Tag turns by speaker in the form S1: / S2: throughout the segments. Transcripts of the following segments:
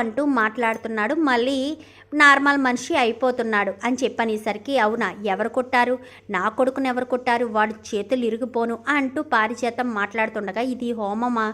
S1: అంటూ మాట్లాడుతున్నాడు. మళ్ళీ నార్మల్ మనిషి అయిపోతున్నాడు అని చెప్పనేసరికి అవునా ఎవరు కొట్టారు? నా కొడుకుని ఎవరు కొట్టారు? వాడు చేతులు ఇరిగిపోను అంటూ పారిచేతం మాట్లాడుతుండగా ఇది హోమమా?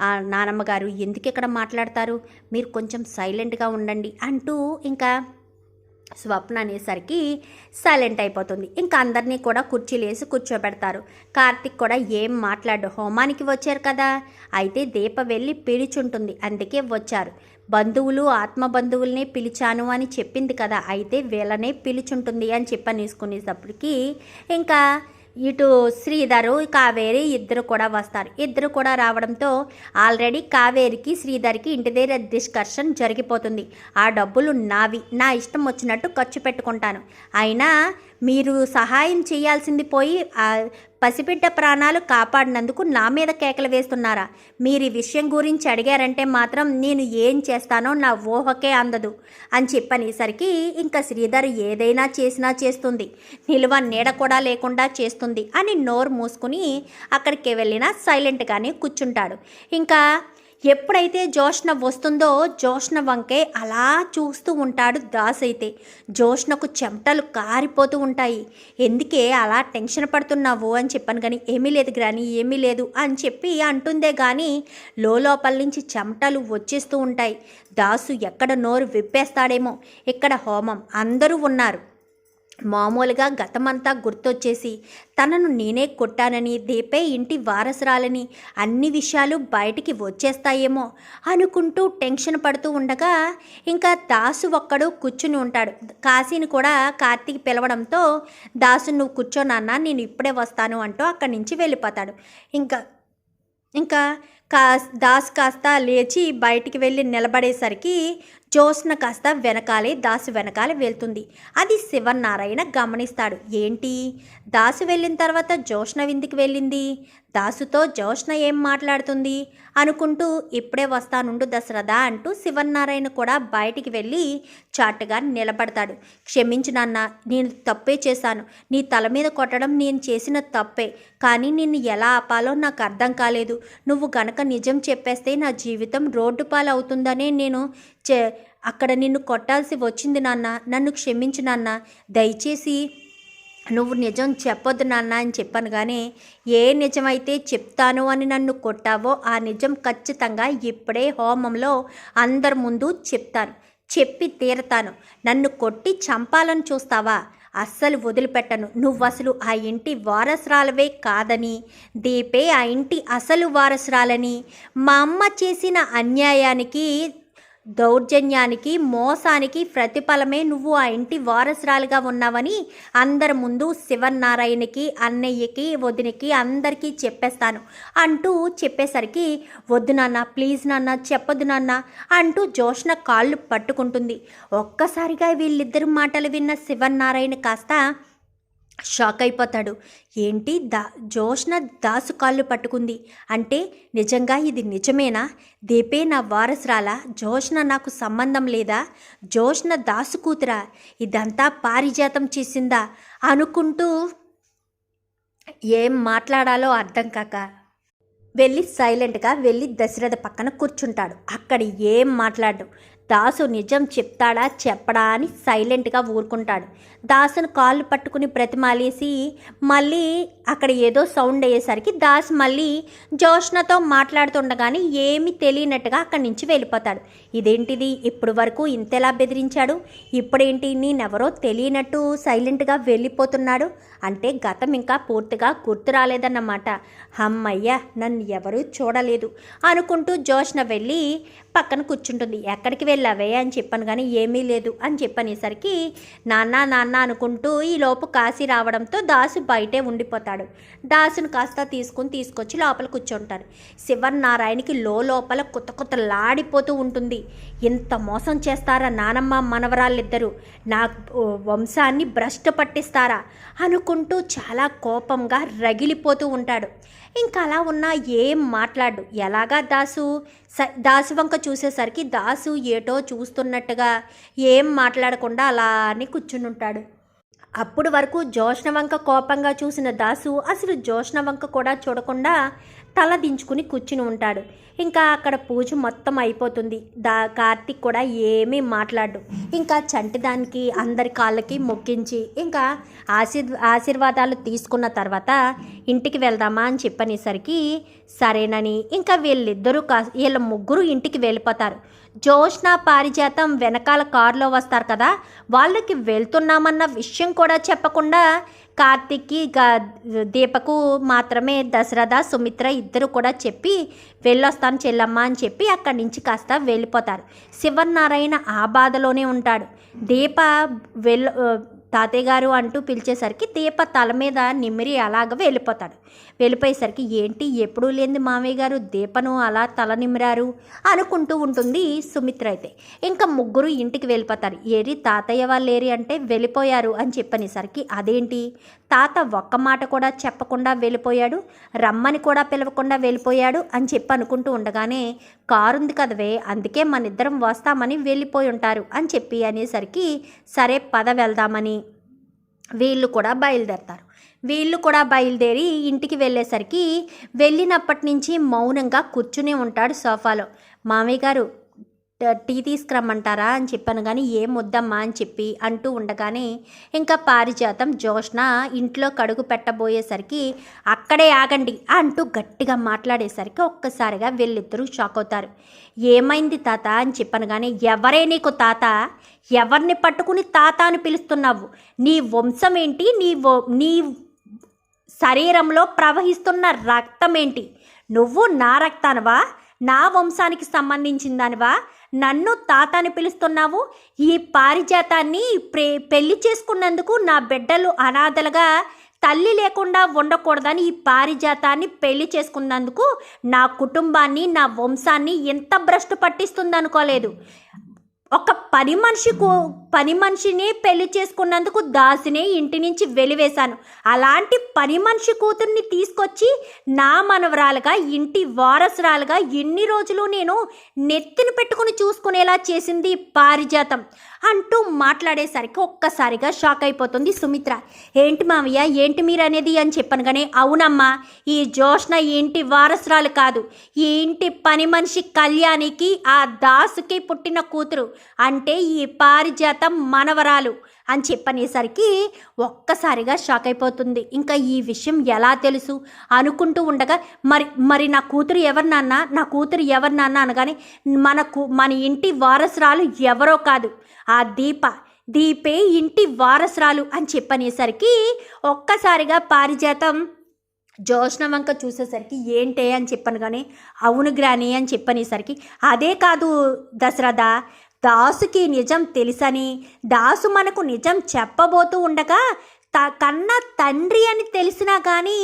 S1: నానమ్మగారు నానమ్మ గారు ఎందుకు ఇక్కడ మాట్లాడతారు? మీరు కొంచెం సైలెంట్గా ఉండండి అంటూ ఇంకా స్వప్న అనేసరికి సైలెంట్ అయిపోతుంది. ఇంకా అందరినీ కూడా కుర్చీలేసి కూర్చోబెడతారు. కార్తిక్ కూడా ఏం మాట్లాడు హోమానికి వచ్చారు కదా? అయితే దీప వెళ్ళి పిలిచుంటుంది. అందుకే వచ్చారు. బంధువులు ఆత్మ బంధువుల్ని పిలిచాను అని చెప్పింది కదా. అయితే వీళ్ళనే పిలుచుంటుంది అని చెప్పనేసుకునేటప్పటికి ఇంకా ఇటు శ్రీధరు కావేరి ఇద్దరు కూడా వస్తారు. ఇద్దరు కూడా రావడంతో ఆల్రెడీ కావేరికి శ్రీధర్కి ఇంటి దగ్గర డిస్కషన్ జరిగిపోతుంది. ఆ డబ్బులు నావి. నా ఇష్టం వచ్చినట్టు ఖర్చు పెట్టుకుంటాను. అయినా మీరు సహాయం చేయాల్సింది పోయి పసిబిడ్డ ప్రాణాలు కాపాడినందుకు నా మీద కేకలు వేస్తున్నారా? మీరు ఈ విషయం గురించి అడిగారంటే మాత్రం నేను ఏం చేస్తానో నా ఊహకే అందదు. అని చెప్పనేసరికి ఇంకా శ్రీధర్ ఏదైనా చేసినా చేస్తుంది. నిలువ నీడ కూడా లేకుండా చేస్తుంది అని నోరు మూసుకుని అక్కడికి వెళ్ళినా సైలెంట్గానే కూర్చుంటాడు. ఇంకా ఎప్పుడైతే జోష్ణ వస్తుందో జోష్ణ వంకే అలా చూస్తూ ఉంటాడు దాస్ అయితే. జోష్ణకు చెమటలు కారిపోతూ ఉంటాయి. ఎందుకే అలా టెన్షన్ పడుతున్నావు? అని చెప్పాను కానీ ఏమీ లేదు గ్రాని ఏమీ లేదు అని చెప్పి అంటుందే కానీ లోపల నుంచి చెమటలు వచ్చేస్తూ ఉంటాయి. దాసు ఎక్కడ నోరు విప్పేస్తాడేమో. ఇక్కడ హోమం అందరూ ఉన్నారు. మామూలుగా గతమంతా గుర్తొచ్చేసి తనను నేనే కొట్టానని దీపే ఇంటి వారసురాలని అన్ని విషయాలు బయటికి వచ్చేస్తాయేమో అనుకుంటూ టెన్షన్ పడుతూ ఉండగా ఇంకా దాసు ఒక్కడు కూర్చుని ఉంటాడు. కాశీని కూడా కార్తీక్ పిలవడంతో దాసు నువ్వు కూర్చో నాన్న నేను ఇప్పుడే వస్తాను అంటూ అక్కడి నుంచి వెళ్ళిపోతాడు. ఇంకా ఇంకా కా దాస్ కాస్త లేచి బయటికి వెళ్ళి నిలబడేసరికి జ్యోత్స్న కాస్త వెనకాలే దాసు వెనకాలే వెళ్తుంది. అది శివనారాయణ గమనిస్తాడు. ఏంటి? దాసు వెళ్ళిన తర్వాత జ్యోత్స్న విందుకు వెళ్ళింది? దాసుతో జ్యోత్స్న ఏం మాట్లాడుతుంది? అనుకుంటూ ఇప్పుడే వస్తానుండు దశరథ అంటూ శివనారాయణ కూడా బయటికి వెళ్ళి చాటుగా నిలబడతాడు. క్షమించు నాన్న నేను తప్పే చేశాను. నీ తల మీద కొట్టడం నేను చేసిన తప్పే. కానీ నిన్ను ఎలా ఆపాలో నాకు అర్థం కాలేదు. నువ్వు గనక నిజం చెప్పేస్తే నా జీవితం రోడ్డు పాలవుతుందనే నేను చే అక్కడ నిన్ను కొట్టాల్సి వచ్చింది నాన్న నన్ను క్షమించు నాన్న. దయచేసి నువ్వు నిజం చెప్పొద్దు నాన్న అని చెప్పాను కానీ ఏ నిజమైతే చెప్తాను అని నన్ను కొట్టావో ఆ నిజం ఖచ్చితంగా ఇప్పుడే హోమంలో అందరి ముందు చెప్తాను. చెప్పి తీరతాను. నన్ను కొట్టి చంపాలని చూస్తావా? అస్సలు వదిలిపెట్టను. నువ్వు అసలు ఆ ఇంటి వారసురాలవే కాదని దీపే ఆ ఇంటి అసలు వారసురాలని. మా అమ్మ చేసిన అన్యాయానికి దౌర్జన్యానికి మోసానికి ప్రతిఫలమే నువ్వు ఆ ఇంటి వారసురాలుగా ఉన్నావని అందరి ముందు శివనారాయణకి అన్నయ్యకి వదినకి అందరికీ చెప్పేస్తాను. అంటూ చెప్పేసరికి వద్దు నాన్న ప్లీజ్ నాన్న చెప్పదు నాన్న అంటూ జోష్న కాళ్ళు పట్టుకుంటుంది. ఒక్కసారిగా వీళ్ళిద్దరు మాటలు విన్న శివనారాయణ కాస్త షాక్ అయిపోతాడు ఏంటి దా జోష్న దాసు కాళ్ళు పట్టుకుంది. అంటే నిజంగా ఇది నిజమేనా? దీపే నా వారసురాలా? జోష్న నాకు సంబంధం లేదా? జోష్న దాసు కూతురా? ఇదంతా పారిజాతం చేసిందా? అనుకుంటూ ఏం మాట్లాడాలో అర్థం కాక వెళ్ళి సైలెంట్గా వెళ్ళి దశరథ పక్కన కూర్చుంటాడు. అక్కడ ఏం మాట్లాడు దాసు నిజం చెప్తాడా చెప్పడా అని సైలెంట్గా ఊరుకుంటాడు. దాసును కాళ్ళు పట్టుకుని ప్రతిమాలేసి మళ్ళీ అక్కడ ఏదో సౌండ్ అయ్యేసరికి దాస్ మళ్ళీ జోష్నతో మాట్లాడుతుండగానే ఏమీ తెలియనట్టుగా అక్కడి నుంచి వెళ్ళిపోతాడు. ఇదేంటిది? ఇప్పుడు వరకు ఇంతెలా బెదిరించాడు? ఇప్పుడేంటి? నేనెవరో తెలియనట్టు సైలెంట్గా వెళ్ళిపోతున్నాడు? అంటే గతం ఇంకా పూర్తిగా గుర్తు రాలేదన్నమాట. అమ్మయ్య నన్ను ఎవరూ చూడలేదు అనుకుంటూ జోష్న వెళ్ళి పక్కన కూర్చుంటుంది. ఎక్కడికి వెళ్ళి వెళ్ళావే అని చెప్పాను కానీ ఏమీ లేదు అని చెప్పనేసరికి నాన్న నాన్న అనుకుంటూ ఈ లోపు కాశీ రావడంతో దాసు బయటే ఉండిపోతాడు. దాసును కాస్త తీసుకుని తీసుకొచ్చి లోపల కూర్చుంటారు. శివనారాయణకి లోపల కొత్త కొత్త లాడిపోతూ ఉంటుంది. ఇంత మోసం చేస్తారా నానమ్మ మనవరాళ్ళిద్దరూ? నా వంశాన్ని భ్రష్ట పట్టిస్తారా? అనుకుంటూ చాలా కోపంగా రగిలిపోతూ ఉంటాడు. ఇంకా అలా ఉన్నా ఏం మాట్లాడు? ఎలాగా దాసు? దాసు వంక చూసేసరికి దాసు ఏటో చూస్తున్నట్టుగా ఏం మాట్లాడకుండా అలానే కూర్చుని ఉంటాడు అప్పుడు వరకు జోష్ణ వంక కోపంగా చూసిన దాసు అసలు జోష్ణ వంక కూడా చూడకుండా తల దించుకుని కూర్చుని ఉంటాడు. ఇంకా అక్కడ పూజ మొత్తం అయిపోతుంది. దా కార్తీక్ కూడా ఏమీ మాట్లాడు ఇంకా చంటిదానికి అందరి కాళ్ళకి మొక్కించి ఇంకా ఆశీర్ ఆశీర్వాదాలు తీసుకున్న తర్వాత ఇంటికి వెళ్దామా అని చెప్పనేసరికి సరేనని. ఇంకా వీళ్ళిద్దరూ కా వీళ్ళ ముగ్గురు ఇంటికి వెళ్ళిపోతారు. జోష్న పారిజాతం వెనకాల కారులో వస్తారు కదా. వాళ్ళకి వెళ్తున్నామన్న విషయం కూడా చెప్పకుండా కార్తిక్కి గా- దీపకు మాత్రమే దశరథ సుమిత్ర ఇద్దరు కూడా చెప్పి వెళ్ళొస్తాను చెల్లమ్మ అని చెప్పి అక్కడి నుంచి కాస్త వెళ్ళిపోతారు. శివనారాయణ ఆ బాధలోనే ఉంటాడు. దీప వెళ్ళ తాతయ్య గారు అంటూ పిలిచేసరికి దీప తల మీద నిమిరి అలాగ వెళ్ళిపోతాడు. వెళ్ళిపోయేసరికి ఏంటి? ఎప్పుడూ లేని మామయ్య గారు దీపను అలా తల నిమిరారు అనుకుంటూ ఉంటుంది సుమిత్ర అయితే. ఇంకా ముగ్గురు ఇంటికి వెళ్ళిపోతారు. ఏరి తాతయ్య వాళ్ళు ఏరి అంటే వెళ్ళిపోయారు అని చెప్పనేసరికి అదేంటి? తాత ఒక్క మాట కూడా చెప్పకుండా వెళ్ళిపోయాడు రమ్మని కూడా పిలవకుండా వెళ్ళిపోయాడు అని చెప్పి అనుకుంటూ ఉండగానే కారు ఉంది కదవే అందుకే మన ఇద్దరం వస్తామని వెళ్ళిపోయి ఉంటారు అని చెప్పి అనేసరికి సరే పద వెళ్దామని వీళ్ళు కూడా బయలుదేరతారు. వీళ్ళు కూడా బయలుదేరి ఇంటికి వెళ్ళేసరికి వెళ్ళినప్పటి నుంచి మౌనంగా కూర్చునే ఉంటాడు సోఫాలో. మామయ్య గారు టీ తీసుకురమ్మంటారా అని చెప్పాను కానీ ఏం వద్దమ్మా అని చెప్పి అంటూ ఉండగానే ఇంకా పారిజాతం జోష్న ఇంట్లో కడుగు పెట్టబోయేసరికి అక్కడే ఆగండి అంటూ గట్టిగా మాట్లాడేసరికి ఒక్కసారిగా వీళ్ళిద్దరూ షాక్ అవుతారు. ఏమైంది తాత అని చెప్పాను కానీ ఎవరే నీకు తాత? ఎవరిని పట్టుకుని తాత అని పిలుస్తున్నావు? నీ వంశం ఏంటి? నీ వ- నీ శరీరంలో ప్రవహిస్తున్న రక్తం ఏంటి? నువ్వు నా రక్తానివా? నా వంశానికి సంబంధించిన దానివా? నన్ను తాత అని పిలుస్తున్నావు? ఈ పారిజాతాన్ని ప్రే పెళ్ళి చేసుకున్నందుకు నా బిడ్డలు అనాథలుగా తల్లి లేకుండా ఉండకూడదని ఈ పారిజాతాన్ని పెళ్ళి చేసుకున్నందుకు నా కుటుంబాన్ని నా వంశాన్ని ఎంత భ్రష్టు పట్టిస్తుందనుకోలేదు. ఒక పని మనిషి పని మనిషిని పెళ్ళి చేసుకున్నందుకు దాసిని ఇంటి నుంచి వెలివేశాను. అలాంటి పని మనిషి కూతుర్ని తీసుకొచ్చి నా మనవరాలుగా ఇంటి వారసురాలుగా ఎన్ని రోజులు నేను నెత్తిని పెట్టుకుని చూసుకునేలా చేసింది పారిజాతం అంటూ మాట్లాడేసరికి ఒక్కసారిగా షాక్ అయిపోతుంది సుమిత్ర. ఏంటి మావయ్య ఏంటి మీరు అనేది అని చెప్పాను కానీ అవునమ్మా ఈ జోష్న ఈ ఇంటి వారసురాలు కాదు. ఈ ఇంటి పని మనిషి కళ్యాణికి ఆ దాసుకి పుట్టిన కూతురు. అంటే ఈ పారిజాతం మనవరాలు అని చెప్పనేసరికి ఒక్కసారిగా షాక్ అయిపోతుంది. ఇంకా ఈ విషయం ఎలా తెలుసు? అనుకుంటూ ఉండగా మరి మరి నా కూతురు ఎవరు నాన్న? నా కూతురు ఎవరు నాన్న అనగానే మనకు మన ఇంటి వారసురాలు ఎవరో కాదు. ఆ దీప దీపే ఇంటి వారసురాలు అని చెప్పనేసరికి ఒక్కసారిగా పారిజాతం జోష్ణ వంక చూసేసరికి ఏంటే అని చెప్పాను కానీ అవును గ్రాని అని చెప్పనేసరికి అదే కాదు దశరథ దాసుకి నిజం తెలుసని దాసు మనకు నిజం చెప్పబోతూ ఉండగా త కన్న తండ్రి అని తెలిసినా కానీ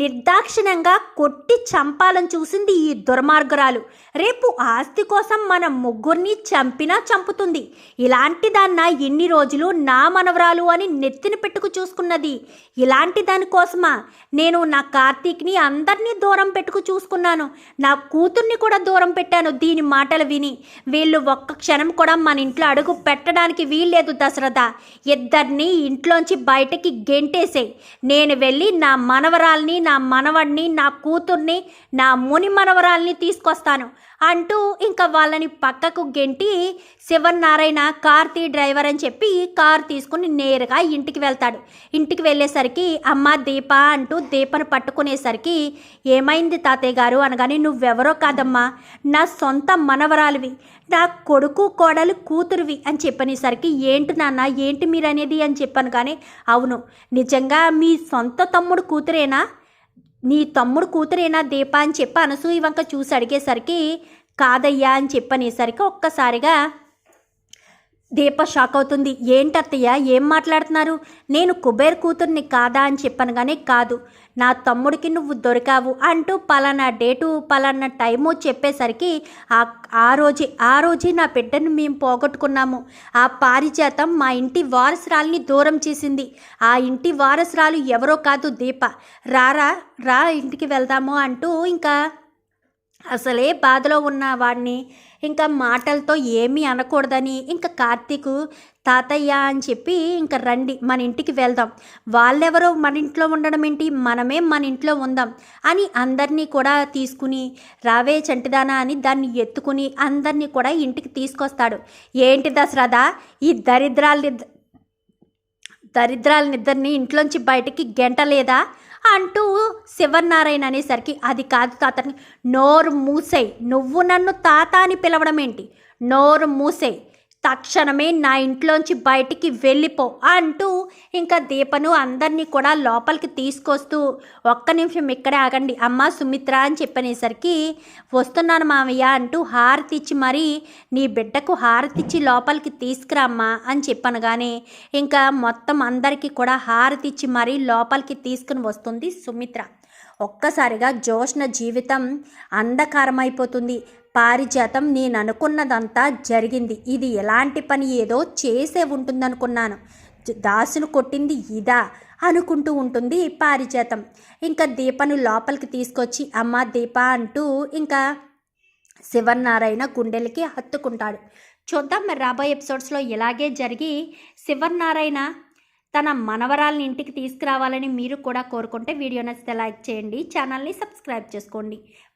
S1: నిర్దాక్షిణ్యంగా కొట్టి చంపాలని చూసింది ఈ దుర్మార్గురాలు. రేపు ఆస్తి కోసం మన ముగ్గురిని చంపినా చంపుతుంది. ఇలాంటి దాన్న ఎన్ని రోజులు నా మనవరాలు అని నెత్తిన పెట్టుకు చూసుకున్నది. ఇలాంటి దానికోసమా నేను నా కార్తీక్ని అందరినీ దూరం పెట్టుకు చూసుకున్నాను. నా కూతుర్ని కూడా దూరం పెట్టాను దీని మాటలు విని. వీళ్ళు ఒక్క క్షణం కూడా మన ఇంట్లో అడుగు పెట్టడానికి వీల్లేదు దశరథ. ఇద్దరిని ఇంట్లోంచి బయటకి గెంటేసే నేను వెళ్ళి నా మనవరాల్ని నా మనవడిని నా కూతుర్ని నా ముని మనవరాల్ని తీసుకొస్తాను అంటూ ఇంకా వాళ్ళని పక్కకు గెంటి శివనారాయణ కార్తీ డ్రైవర్ అని చెప్పి కార్ తీసుకుని నేరుగా ఇంటికి వెళ్తాడు. ఇంటికి వెళ్ళేసరికి అమ్మ దీప అంటూ దీపను పట్టుకునేసరికి ఏమైంది తాతయ్య గారు అనగానే నువ్వెవరో కాదమ్మా నా సొంత మనవరాలివి నా కొడుకు కోడలు కూతురువి అని చెప్పనేసరికి ఏంటి నాన్న ఏంటి మీరు అనేది అని చెప్పాను కానీ అవును నిజంగా మీ సొంత తమ్ముడు కూతురేనా? నీ తమ్ముడు కూతురేనా దీప అని చెప్పి అనసూయ వంక చూసి అడిగేసరికి కాదయ్యా అని చెప్పనేసరికి ఒక్కసారిగా దీప షాక్ అవుతుంది. ఏంటత్తయ్య? ఏం మాట్లాడుతున్నారు? నేను కుబేర్ కూతుర్ని కాదా అని చెప్పాను కానీ కాదు. నా తమ్ముడికి నువ్వు దొరికావు అంటూ పలానా డేటు పలానా టైము చెప్పేసరికి ఆ ఆ రోజే ఆ రోజే నా బిడ్డను మేము పోగొట్టుకున్నాము. ఆ పారిజాతం మా ఇంటి వారసురాల్ని దూరం చేసింది. ఆ ఇంటి వారసురాలు ఎవరో కాదు దీప. రారా? రా ఇంటికి వెళ్దాము అంటూ ఇంకా అసలే బాధలో ఉన్న వాడిని ఇంకా మాటలతో ఏమీ అనకూడదని ఇంకా కార్తీకు తాతయ్య అని చెప్పి ఇంకా రండి మన ఇంటికి వెళ్దాం. వాళ్ళెవరో మన ఇంట్లో ఉండడం ఏంటి? మనమే మన ఇంట్లో ఉందాం అని అందరినీ కూడా తీసుకుని రావే చంటిదానా అని దాన్ని ఎత్తుకుని అందరినీ కూడా ఇంటికి తీసుకొస్తాడు. ఏంటి దశరథ? ఈ దరిద్రాలని దరిద్రాలనిద్దరిని ఇంట్లోంచి బయటికి గెంటలేదా? అంటూ శివనారాయణ అనేసరికి అది కాదు తాతని నోరు మూసేయ్. నువ్వు నన్ను తాత అని పిలవడం ఏంటి నోరు మూసేయ్. తక్షణమే నా ఇంట్లోంచి బయటికి వెళ్ళిపో అంటూ ఇంకా దీపను అందరినీ కూడా లోపలికి తీసుకొస్తూ ఒక్క నిమిషం ఇక్కడే ఆగండి. అమ్మ సుమిత్ర అని చెప్పనేసరికి వస్తున్నాను మావయ్య అంటూ హారతిచ్చి మరీ నీ బిడ్డకు హారతిచ్చి లోపలికి తీసుకురామ్మా అని చెప్పనగానే ఇంకా మొత్తం అందరికీ కూడా హారతి మరీ లోపలికి తీసుకుని వస్తుంది సుమిత్ర. ఒక్కసారిగా జోష్న జీవితం అంధకారమైపోతుంది. పారిజాతం నేను అనుకున్నదంతా జరిగింది. ఇది ఎలాంటి పని? ఏదో చేసే ఉంటుందనుకున్నాను. దాసును కొట్టింది ఇదా? అనుకుంటూ ఉంటుంది పారిజాతం. ఇంకా దీపను లోపలికి తీసుకొచ్చి అమ్మ దీప అంటూ ఇంకా శివనారాయణ గుండెలకి హత్తుకుంటాడు. చూద్దాం మరి రాబోయే ఎపిసోడ్స్లో ఇలాగే జరిగి శివనారాయణ తన మనవరాల్ని ఇంటికి తీసుకురావాలని మీరు కూడా కోరుకుంటే వీడియో నచ్చితే లైక్ చేయండి ఛానల్ని సబ్స్క్రైబ్ చేసుకోండి.